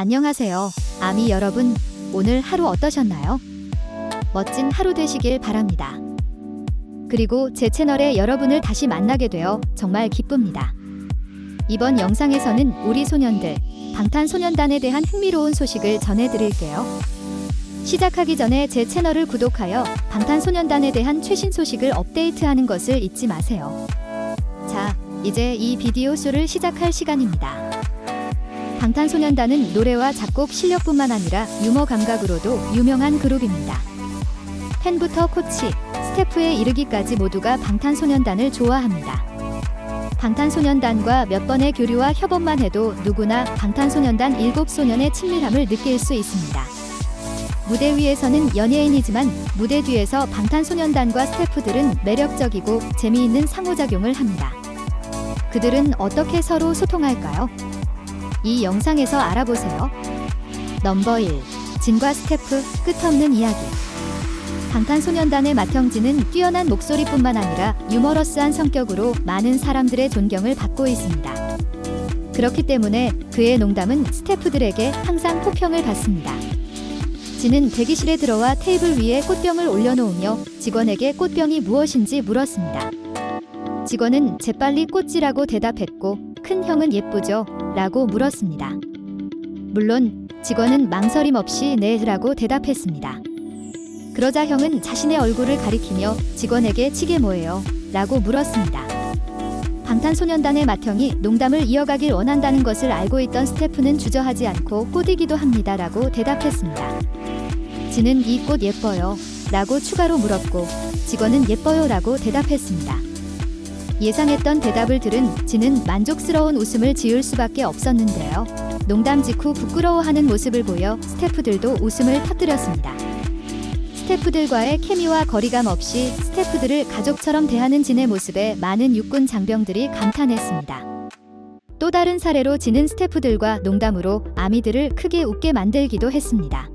안녕하세요. 아미 여러분, 오늘 하루 어떠셨나요? 멋진 하루 되시길 바랍니다. 그리고 제 채널에 여러분을 다시 만나게 되어 정말 기쁩니다. 이번 영상에서는 우리 소년들, 방탄소년단에 대한 흥미로운 소식을 전해드릴게요. 시작하기 전에 제 채널을 구독하여 방탄소년단에 대한 최신 소식을 업데이트하는 것을 잊지 마세요. 자, 이제 이 비디오 쇼를 시작할 시간입니다. 방탄소년단은 노래와 작곡 실력뿐만 아니라 유머 감각으로도 유명한 그룹입니다. 팬부터 코치, 스태프에 이르기까지 모두가 방탄소년단을 좋아합니다. 방탄소년단과 몇 번의 교류와 협업만 해도 누구나 방탄소년단 일곱 소년의 친밀함을 느낄 수 있습니다. 무대 위에서는 연예인이지만 무대 뒤에서 방탄소년단과 스태프들은 매력적이고 재미있는 상호작용을 합니다. 그들은 어떻게 서로 소통할까요? 이 영상에서 알아보세요. 넘버 1. 진과 스태프 끝없는 이야기. 방탄소년단의 마형진은 뛰어난 목소리뿐만 아니라 유머러스한 성격으로 많은 사람들의 존경을 받고 있습니다. 그렇기 때문에 그의 농담은 스태프들에게 항상 호평을 받습니다. 진은 대기실에 들어와 테이블 위에 꽃병을 올려놓으며 직원에게 꽃병이 무엇인지 물었습니다. 직원은 재빨리 꽃이라고 대답했고 큰 형은 예쁘죠? 라고 물었습니다. 물론 직원은 망설임 없이 네 라고 대답했습니다. 그러자 형은 자신의 얼굴을 가리키며 직원에게 치게 뭐예요? 라고 물었습니다. 방탄소년단의 맏형이 농담을 이어가길 원한다는 것을 알고 있던 스태프는 주저하지 않고 꽃이기도 합니다. 라고 대답했습니다. 지는 이 꽃 예뻐요. 라고 추가로 물었고 직원은 예뻐요. 라고 대답했습니다. 예상했던 대답을 들은 지는 만족스러운 웃음을 지을 수밖에 없었는데요. 농담 직후 부끄러워하는 모습을 보여 스태프들도 웃음을 터뜨렸습니다. 스태프들과의 케미와 거리감 없이 스태프들을 가족처럼 대하는 진의 모습에 많은 육군 장병들이 감탄했습니다. 또 다른 사례로 지는 스태프들과 농담으로 아미들을 크게 웃게 만들기도 했습니다.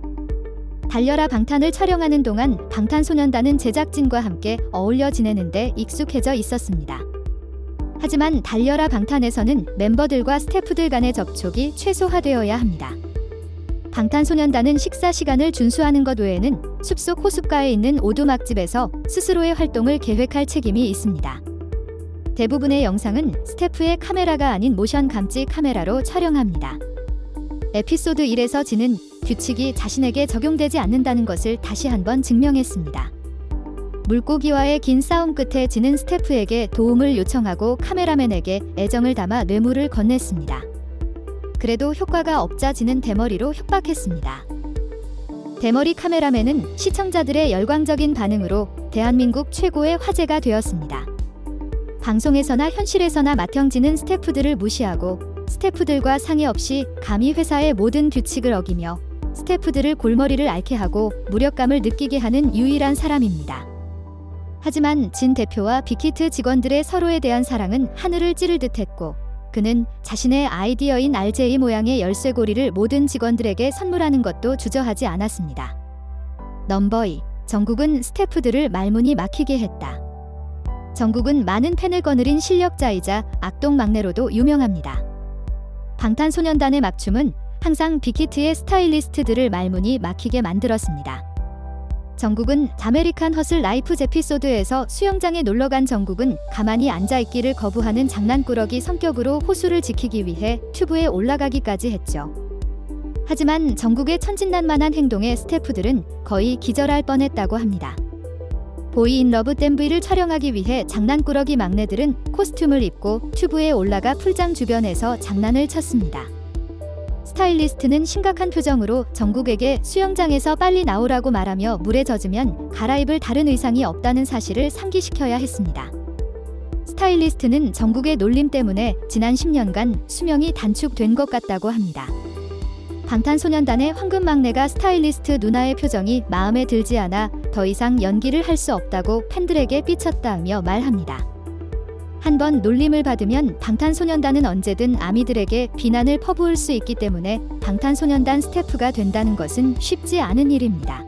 달려라 방탄을 촬영하는 동안 방탄소년단은 제작진과 함께 어울려 지내는데 익숙해져 있었습니다. 하지만 달려라 방탄에서는 멤버들과 스태프들 간의 접촉이 최소화되어야 합니다. 방탄소년단은 식사 시간을 준수하는 것 외에는 숲속 호숫가에 있는 오두막집에서 스스로의 활동을 계획할 책임이 있습니다. 대부분의 영상은 스태프의 카메라가 아닌 모션 감지 카메라로 촬영합니다. 에피소드 1에서 지는 규칙이 자신에게 적용되지 않는다는 것을 다시 한번 증명했습니다. 물고기와의 긴 싸움 끝에 지는 스태프에게 도움을 요청하고 카메라맨에게 애정을 담아 뇌물을 건넸습니다. 그래도 효과가 없자 지는 대머리로 협박했습니다. 대머리 카메라맨은 시청자들의 열광적인 반응으로 대한민국 최고의 화제가 되었습니다. 방송에서나 현실에서나 맏형지는 스태프들을 무시하고 스태프들과 상의 없이 감히 회사의 모든 규칙을 어기며 스태프들을 골머리를 앓게 하고 무력감을 느끼게 하는 유일한 사람입니다. 하지만 진 대표와 빅히트 직원들의 서로에 대한 사랑은 하늘을 찌를 듯했고 그는 자신의 아이디어인 RJ 모양의 열쇠고리를 모든 직원들에게 선물하는 것도 주저하지 않았습니다. 넘버 2. 정국은 스태프들을 말문이 막히게 했다. 정국은 많은 팬을 거느린 실력자이자 악동 막내로도 유명합니다. 방탄소년단의 막춤은 항상 빅히트의 스타일리스트들을 말문이 막히게 만들었습니다. 정국은 아메리칸 허슬 라이프 에피소드에서 수영장에 놀러간 정국은 가만히 앉아있기를 거부하는 장난꾸러기 성격으로 호수를 지키기 위해 튜브에 올라가기까지 했죠. 하지만 정국의 천진난만한 행동에 스태프들은 거의 기절할 뻔했다고 합니다. 보이 인 러브 댐브이를 촬영하기 위해 장난꾸러기 막내들은 코스튬을 입고 튜브에 올라가 풀장 주변에서 장난을 쳤습니다. 스타일리스트는 심각한 표정으로 정국에게 수영장에서 빨리 나오라고 말하며 물에 젖으면 갈아입을 다른 의상이 없다는 사실을 상기시켜야 했습니다. 스타일리스트는 정국의 놀림 때문에 지난 10년간 수명이 단축된 것 같다고 합니다. 방탄소년단의 황금 막내가 스타일리스트 누나의 표정이 마음에 들지 않아 더 이상 연기를 할 수 없다고 팬들에게 삐쳤다며 말합니다. 한번 놀림을 받으면 방탄소년단은 언제든 아미들에게 비난을 퍼부을 수 있기 때문에 방탄소년단 스태프가 된다는 것은 쉽지 않은 일입니다.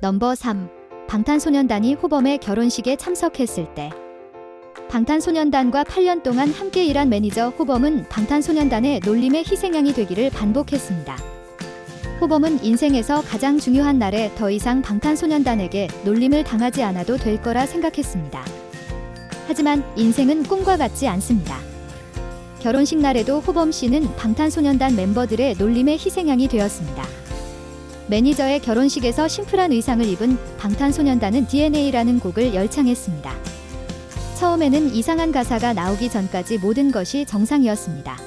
넘버 3. 방탄소년단이 호범의 결혼식에 참석했을 때 방탄소년단과 8년 동안 함께 일한 매니저 호범은 방탄소년단의 놀림의 희생양이 되기를 반복했습니다. 호범은 인생에서 가장 중요한 날에 더 이상 방탄소년단에게 놀림을 당하지 않아도 될 거라 생각했습니다. 하지만 인생은 꿈과 같지 않습니다. 결혼식 날에도 호범 씨는 방탄소년단 멤버들의 놀림의 희생양이 되었습니다. 매니저의 결혼식에서 심플한 의상을 입은 방탄소년단은 DNA라는 곡을 열창했습니다. 처음에는 이상한 가사가 나오기 전까지 모든 것이 정상이었습니다.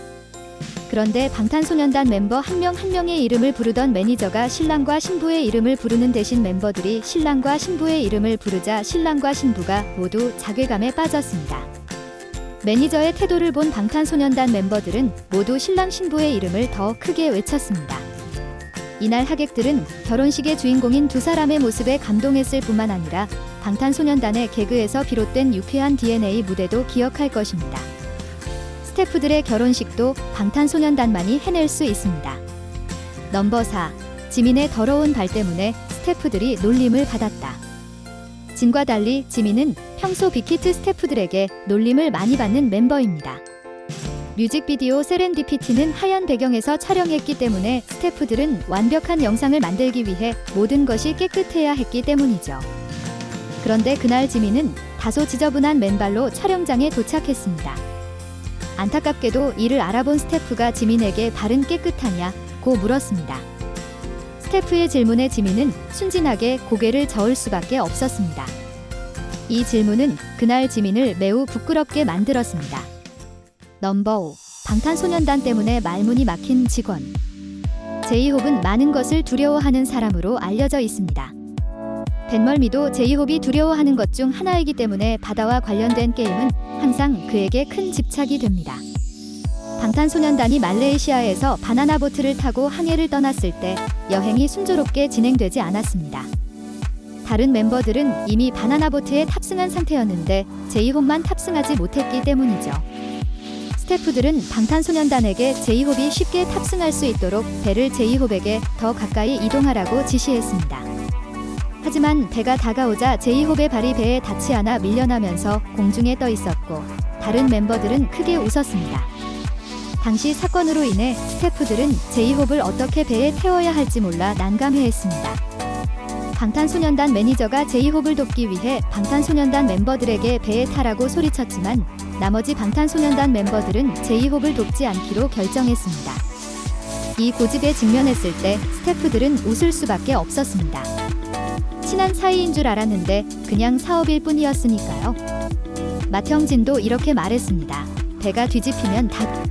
그런데 방탄소년단 멤버 한명한 명의 이름을 부르던 매니저가 신랑과 신부의 이름을 부르는 대신 멤버들이 신랑과 신부의 이름을 부르자 신랑과 신부가 모두 자괴감에 빠졌습니다. 매니저의 태도를 본 방탄소년단 멤버들은 모두 신랑 신부의 이름을 더 크게 외쳤습니다. 이날 하객들은 결혼식의 주인공인 두 사람의 모습에 감동했을 뿐만 아니라 방탄소년단의 개그에서 비롯된 유쾌한 DNA 무대도 기억할 것입니다. 스태프들의 결혼식도 방탄소년단만이 해낼 수 있습니다. 넘버 4. 지민의 더러운 발 때문에 스태프들이 놀림을 받았다. 진과 달리 지민은 평소 빅히트 스태프들에게 놀림을 많이 받는 멤버입니다. 뮤직비디오 세렌디피티는 하얀 배경에서 촬영했기 때문에 스태프들은 완벽한 영상을 만들기 위해 모든 것이 깨끗해야 했기 때문이죠. 그런데 그날 지민은 다소 지저분한 맨발로 촬영장에 도착했습니다. 안타깝게도 이를 알아본 스태프가 지민에게 발은 깨끗하냐 고 물었습니다. 스태프의 질문에 지민은 순진하게 고개를 저을 수밖에 없었습니다. 이 질문은 그날 지민을 매우 부끄럽게 만들었습니다. 넘버 5. 방탄소년단 때문에 말문이 막힌 직원. 제이홉은 많은 것을 두려워하는 사람으로 알려져 있습니다. 벤멀미도 제이홉이 두려워하는 것 중 하나이기 때문에 바다와 관련된 게임은 항상 그에게 큰 집착이 됩니다. 방탄소년단이 말레이시아에서 바나나 보트를 타고 항해를 떠났을 때 여행이 순조롭게 진행되지 않았습니다. 다른 멤버들은 이미 바나나 보트에 탑승한 상태였는데 제이홉만 탑승하지 못했기 때문이죠. 스태프들은 방탄소년단에게 제이홉이 쉽게 탑승할 수 있도록 배를 제이홉에게 더 가까이 이동하라고 지시했습니다. 하지만 배가 다가오자 제이홉의 발이 배에 닿지 않아 밀려나면서 공중에 떠 있었고 다른 멤버들은 크게 웃었습니다. 당시 사건으로 인해 스태프들은 제이홉을 어떻게 배에 태워야 할지 몰라 난감해했습니다. 방탄소년단 매니저가 제이홉을 돕기 위해 방탄소년단 멤버들에게 배에 타라고 소리쳤지만 나머지 방탄소년단 멤버들은 제이홉을 돕지 않기로 결정했습니다. 이 고집에 직면했을 때 스태프들은 웃을 수밖에 없었습니다. 친한 사이인 줄 알았는데 그냥 사업일 뿐이었으니까요. 맏형진도 이렇게 말했습니다. 배가 뒤집히면 다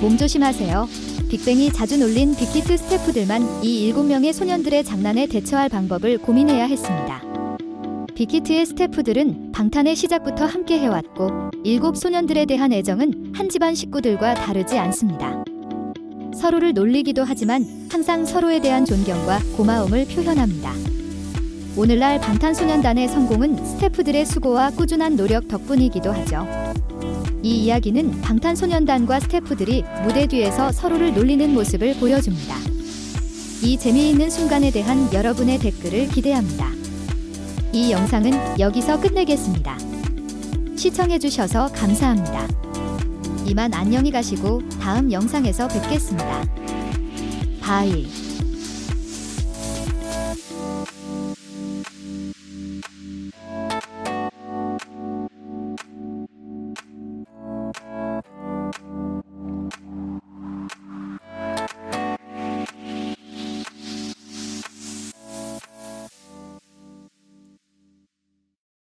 몸조심하세요. 빅뱅이 자주 놀린 빅히트 스태프들만 이 일곱 명의 소년들의 장난에 대처할 방법을 고민해야 했습니다. 빅히트의 스태프들은 방탄의 시작부터 함께 해왔고 일곱 소년들에 대한 애정은 한 집안 식구들과 다르지 않습니다. 서로를 놀리기도 하지만 항상 서로에 대한 존경과 고마움을 표현합니다. 오늘날 방탄소년단의 성공은 스태프들의 수고와 꾸준한 노력 덕분이기도 하죠. 이 이야기는 방탄소년단과 스태프들이 무대 뒤에서 서로를 놀리는 모습을 보여줍니다. 이 재미있는 순간에 대한 여러분의 댓글을 기대합니다. 이 영상은 여기서 끝내겠습니다. 시청해주셔서 감사합니다. 이만 안녕히 가시고 다음 영상에서 뵙겠습니다. 바이